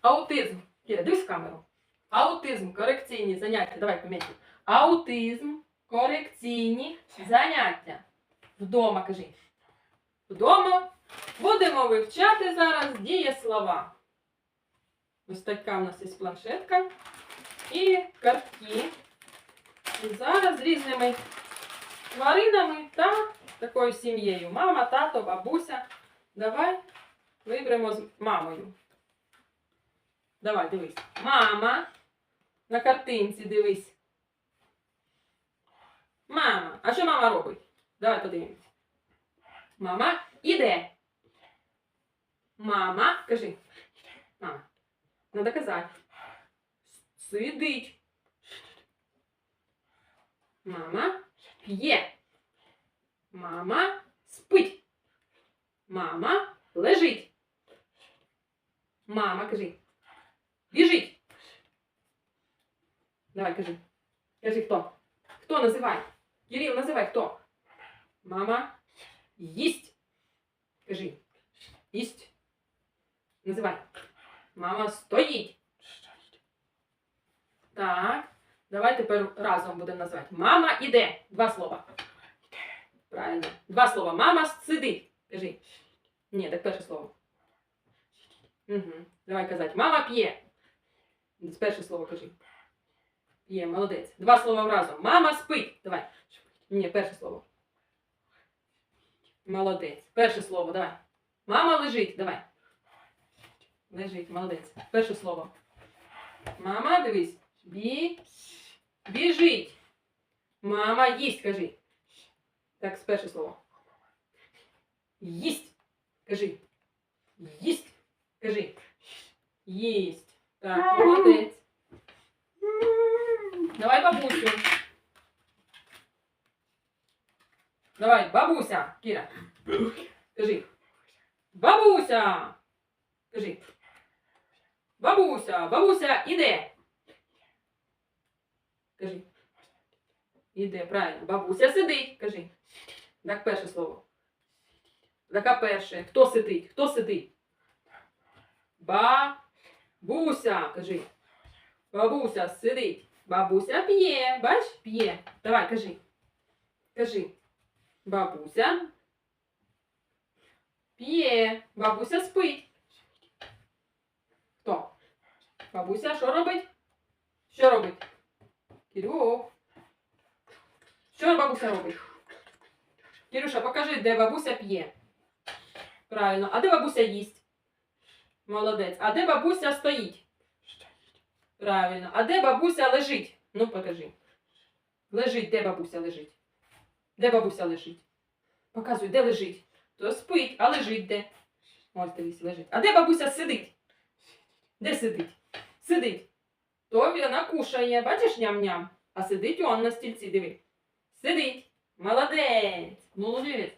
Аутизм. Кіра, дивись в камеру. Аутизм, корекційні заняття. Давай поміть. Аутизм, корекційні заняття. Вдома кажи. Вдома будемо вивчати зараз дієслова. Ось така в нас є планшетка і картки. І зараз з різними тваринами та такою сім'єю. Мама, тато, бабуся. Давай виберемо з мамою. Давай, дивись. Мама. На картинці дивись. Мама. А що мама робить? Давай подивимось. Мама іде. Мама, кажи. Мама. Надо казати. Сидить. Мама п'є. Мама спить. Мама лежить. Мама, кажи. Біжить. Давай, кажи. Кажи хто. Хто називай? Кирил, називай хто. Мама їсть. Кажи. Їсть. Називай. Мама стоїть. Так. Давай тепер разом будемо називати. Мама іде. Два слова. Правильно. Два слова. Мама сидить. Кажи. Ні, так перше слово. Угу. Давай казати. Мама п'є. Перше слово кажи. П'є, молодець. Два слова разом. Мама спить. Давай. Ні, перше слово. Молодець. Перше слово, давай. Мама лежить. Давай. Лежить, молодець. Перше слово. Мама, дивись. Бі. Біжить. Мама їсть, кажи. Так, з перше слово. Їсть. Кажи. Їсть. Кажи. Їсть. Так, молодець. Давай бабусю. Давай, бабуся, Кіра. Кажи. Бабуся. Кажи. Бабуся, бабуся, іде. Кажи. Іде, правильно. Бабуся сидить. Кажи. Так, перше слово. Така перше. Хто сидить? Хто сидить? Бабуся, кажи. Бабуся сидить. Бабуся п'є. Бач, п'є. Давай, кажи. Кажи. Бабуся. П'є. Бабуся спить. Хто? Бабуся що робить? Що робить? Кирюх. Що бабуся робить? Кирюша, покажи, де бабуся п'є. Правильно. А де бабуся їсть? Молодець. А де бабуся стоїть? Правильно. А де бабуся лежить? Ну, покажи. Лежить, де бабуся лежить? Де бабуся лежить? Показуй, де лежить. То спить, а лежить де? Ось дивись, лежить. А де бабуся сидить? Де сидить? Сидить. То вона кушає, бачиш ням-ням. А сидить он на стільці, диви. Сидить. Молодець. Молодець.